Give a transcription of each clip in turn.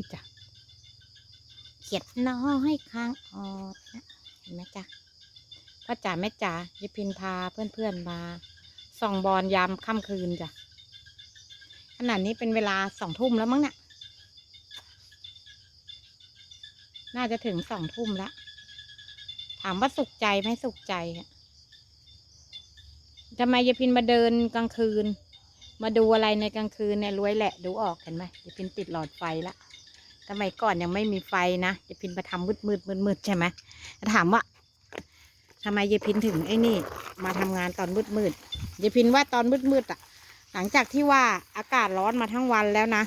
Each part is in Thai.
นี่จ้ะเขียดน้อยค้างออดนะเห็นไหมจ๊ะพ่อจ๋าแม่จ๋ายายพินพาเพื่อนๆมาส่องบอลยามค่ำคืนจ้ะขนาดนี้เป็นเวลาสองทุ่มแล้วมั้งเนี่ยน่าจะถึงสองทุ่มแล้วถามว่าสุขใจไหมสุขใจอะทำไมยายพินมาเดินกลางคืน มาดูอะไรในกลางคืนเนี่ยรวยแหละดูออกเห็นไหมยายพินติดหลอดไฟละ สมัยก่อนยังไม่มีไฟนะยายพินมาทำมืดมืดมืดมืดใช่ไหมถามว่าทำไมยายพินถึงไอ้นี่ มาทำงานตอนมืดมืดยายพินว่าตอนมืดมืดอะ หลังจากที่ว่าอากาศร้อนมาทั้งวันแล้วนะ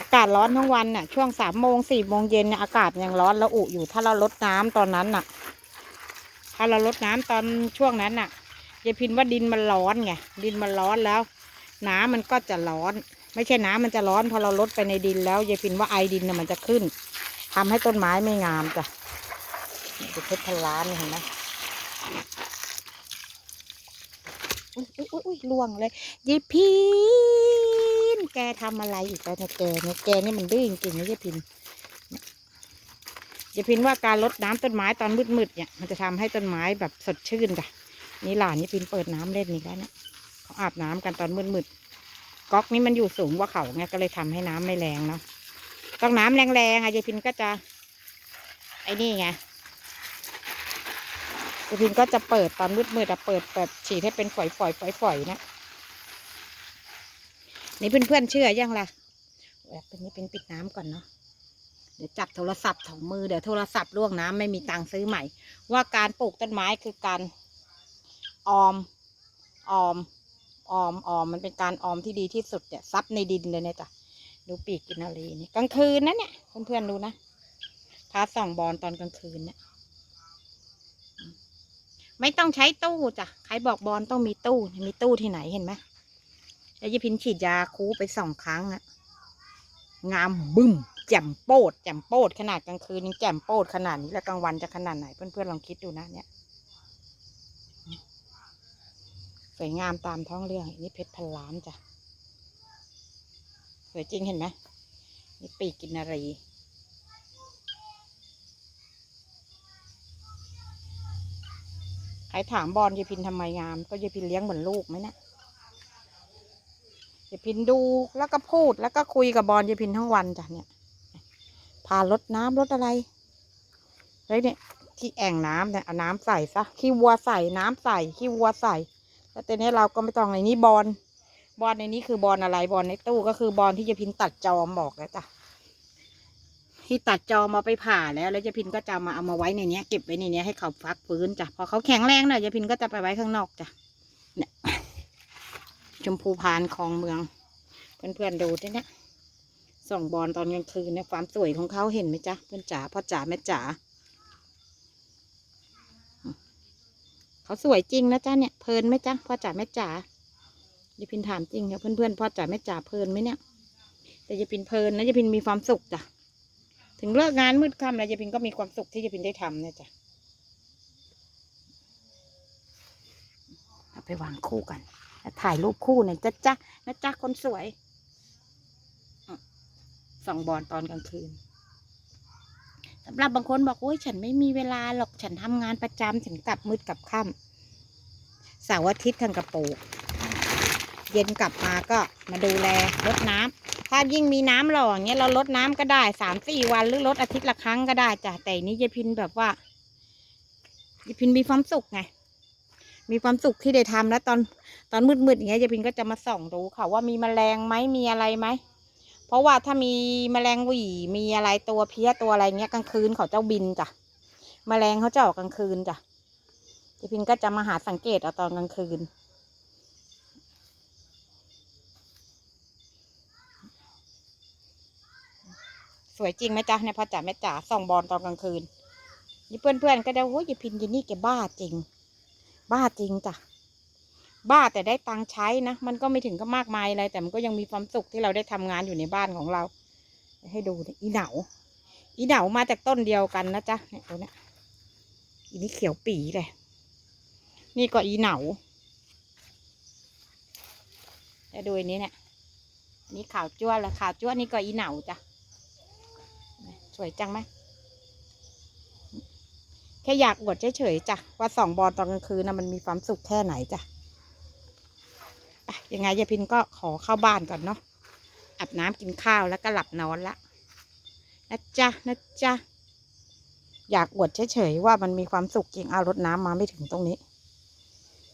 อากาศร้อนทั้งวันน่ะ ช่วงสามโมงสี่โมงเย็นเนี่ยอากาศยังร้อนแล้วอุอยู่ ถ้าเราลดน้ำตอนนั้นน่ะ ถ้าเราลดน้ำตอนช่วงนั้นน่ะยายพินว่าดินมันร้อนไงดินมันร้อนแล้ว น้ำมันก็จะร้อน ไม่ใช่น้ำมันจะร้อนพอเราลดไปในดินแล้วยายพินว่าไอดินน่ะมันจะขึ้นทำให้ต้นไม้ไม่งามจ้ะนี่เพชรพันล้านี่เห็นไหมอุ้ยอุ้ยอุ้ยล่วงเลยยายพินแกทำอะไรอีกแล้วเนี่ยแกเนี่ยแกนี่มันดื้อจริงๆนะยายพินยายพินว่าการลดน้ำต้นไม้ตอนมืดๆเนี่ยมันจะทำให้ต้นไม้แบบสดชื่นจ้ะนี่หลานยายพินเปิดน้ำเล่นอีกแล้วเนี่ยเขาอาบน้ำกันตอนมืดๆ ก๊อกนี้มันอยู่สูงกว่าเขาไงก็เลยทำให้น้ำไม่แรงเนาะต้องน้ำแรงๆอะยายพินก็จะ ไอ้นี่ไงยายพินก็จะเปิดตอนมืดๆอะเปิดแบบฉีดให้เป็นฝอยๆฝอยๆนะนี่เพื่อนๆเชื่อยังล่ะแบบเป็นนี้เป็นปิดน้ำก่อนเนาะเดี๋ยวจับโทรศัพท์ถองมือเดี๋ยวโทรศัพท์ล่วงน้ำไม่มีตังค์ซื้อใหม่ ว่าการปลูกต้นไม้คือการออม ออม ออมออมมันเป็นการออมที่ดีที่สุดเนี่ยซับในดินเลยเนี่ยจ้ะดูปีกกินนารีนี่กลางคืนนะเนี่ยเพื่อนๆดูนะพาส่องบอลตอนกลางคืนเนี่ยไม่ต้องใช้ตู้จ้ะใครบอกบอลต้องมีตู้มีตู้ที่ไหนเห็นไหมแล้วยายพินฉีดยาคูไปสองครั้งอะงามบึ้มแจ่มโปดแจ่มโปดขนาดกลางคืนยังแจ่มโปดขนาดนี้แล้วกลางวันจะขนาดไหนเพื่อนๆลองคิดดูนะเนี่ย สวยงามตามท้องเรื่องอันนี่เพชรพันล้านจ้ะ สวยจริงเห็นไหมนี่ปีกกินนารีใครถามบอลยายพินทำไมงาม ก็ยายพินเลี้ยงเหมือนลูกไหมนะี่ยยายพินดูแล้วก็พูดแล้วก็คุยกับบอลยายพินทั้งวันจ้ะเนี่ยพารดน้ำรดอะไรแล้วเนี่ยที่แอ่งน้ำเนี่ยเอาน้ำใส่ซะขี้วัวใส่น้ำใส่ขี้วัวใส่ แล้วตอนนี้เราก็ไม่ต้องในนี้บอลบอลในนี้คือบอลอะไรบอลในตู้ก็คือบอลที่จะพินตัดจอมบอกแล้วจ้ะที่ตัดจอมาไปผ่าแล้วแล้วจะพินก็จะมาเอามาไว้ในนี้เก็บไว้ในนี้ให้เขาฟักฟื้นจ้ะพอเขาแข็งแรงหน่อยจะพินก็จะไปไว้ข้างนอกจ้ะเนี่ยชมพูพานคลองเมือง เพื่อนๆดูด้วยนี่ยส่องบอลตอนกลางคืนเนี่ยความสวยของเขาเห็นไหมจ๊ะเพื่อนจ๋าพ่อจ๋าแม่จ๋า เขาสวยจริงนะจ๊ะเนี่ยเพลินไหมจ๊ะพ่อจ๋าแม่จ๋ายายพินถามจริงค่ะเพื่อนๆพ่อจ๋าแม่จ๋าเพลินไหมเนี่ย แต่ยายพินเพลินนะยายพินมีความสุขจ้ะถึงเลิกงานมืดค่ำแล้วยายพินก็มีความสุขที่ยายพินได้ทำเนี่ยจ้ะเอาไปวางคู่กันแล้วถ่ายรูปคู่หน่อยจ้ะจ๊ะนะจ๊ะคนสวยส่องบอลตอนกลางคืน สำหรับบางคนบอกโอ้ยฉันไม่มีเวลาหรอกฉันทำงานประจำฉันกลับมืดกลับค่ำเสาร์อาทิตย์ทางกระปรงเย็นกลับมาก็มาดูแลรดน้ำถ้ายิ่งมีน้ำหล่ออย่างเงี้ยเราลดน้ำก็ได้สามสี่วันหรือลดอาทิตย์ละครั้งก็ได้จ้ะแต่นนี้ยายพินแบบว่ายายพินมีความสุขไงมีความสุขที่ได้ทำแล้วตอนตอนมืดๆอย่างเงี้ยยายพินก็จะมาส่องดูค่ะว่ามีแมลงไหมมีอะไรไหม เพราะว่าถ้ามีแมลงหวี่มีอะไรตัวเพี้ยตัวอะไรเงี้ยกลางคืนเขาเจ้าบินจ้ะแมลงเขาจะออกกลางคืนจ้ะพี่พินก็จะมาหาสังเกตเอาตอนกลางคืน สวยจริงไหมจ๊ะเนี่ยพ่อจ๋าแม่จ๋าส่องบอลตอนกลางคืนนี่เพื่อนๆก็ได้โอ้ยยายพินยีนี่แกบ้าจริง บ้าจริงจ้ะ บ้าแต่ได้ตังค์ใช้นะ มันก็ไม่ถึงก็มากมายอะไร แต่มันก็ยังมีความสุขที่เราได้ทำงานอยู่ในบ้านของเรา ให้ดูอีเหนาอีเหนามาจากต้นเดียวกันนะจ๊ะเนี่ยตัวเนี้ยอีนี่เขียวปีเลย นี่ก็อีเหนาแล้วดูอันนี้เนี่ยนนี้ขาวจ้วแล้วขาวจ้วนี่ก็อีเหนาจ้ะสวยจังไหมแค่อยากอวดเฉยๆจ้ะว่าสองบอลตอนกลางคืนนะมันมีความสุขแค่ไหนจ้ะ ยังไงยายพินก็ขอเข้าบ้านก่อนเนาะอาบน้ำกินข้าวแล้วก็หลับนอนละนะจ๊ะนะจ๊ะอยากอวดเฉยๆว่ามันมีความสุขจริงเอารถน้ำมาไม่ถึงตรงนี้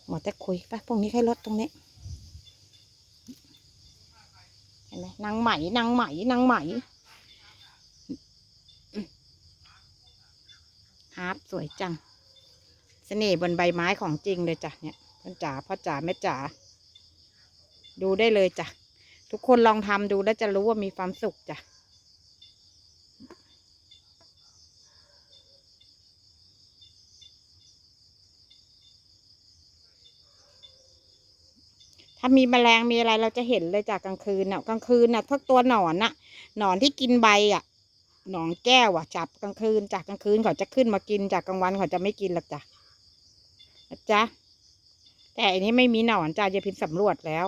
หมดแต่คุยไปพรุ่งนี้ให้รถตรงนี้เห็นไหมนางไหมนางไหมนางไหมฮาร์ปสวยจัง เสน่ห์บนใบไม้ของจริงเลยจ้ะเนี่ยพ่อจ๋าพ่อจ๋าแม่จ๋า ดูได้เลยจ้ะ ทุกคนลองทำดูแล้วจะรู้ว่ามีความสุขจ้ะถ้ามีแมลงมีอะไรเราจะเห็นเลยจากกลางคืนน่ะกลางคืนน่ะพวกตัวหนอนน่ะหนอนที่กินใบอะหนอนแก้วอะจับกลางคืนจากกลางคืนเขาจะขึ้นมากินจากกลางวันเขาจะไม่กินหรอกจ้ะนะจ๊ะแต่อันนี้ไม่มีหนอนจ้ะยายพิมพ์สำรวจแล้ว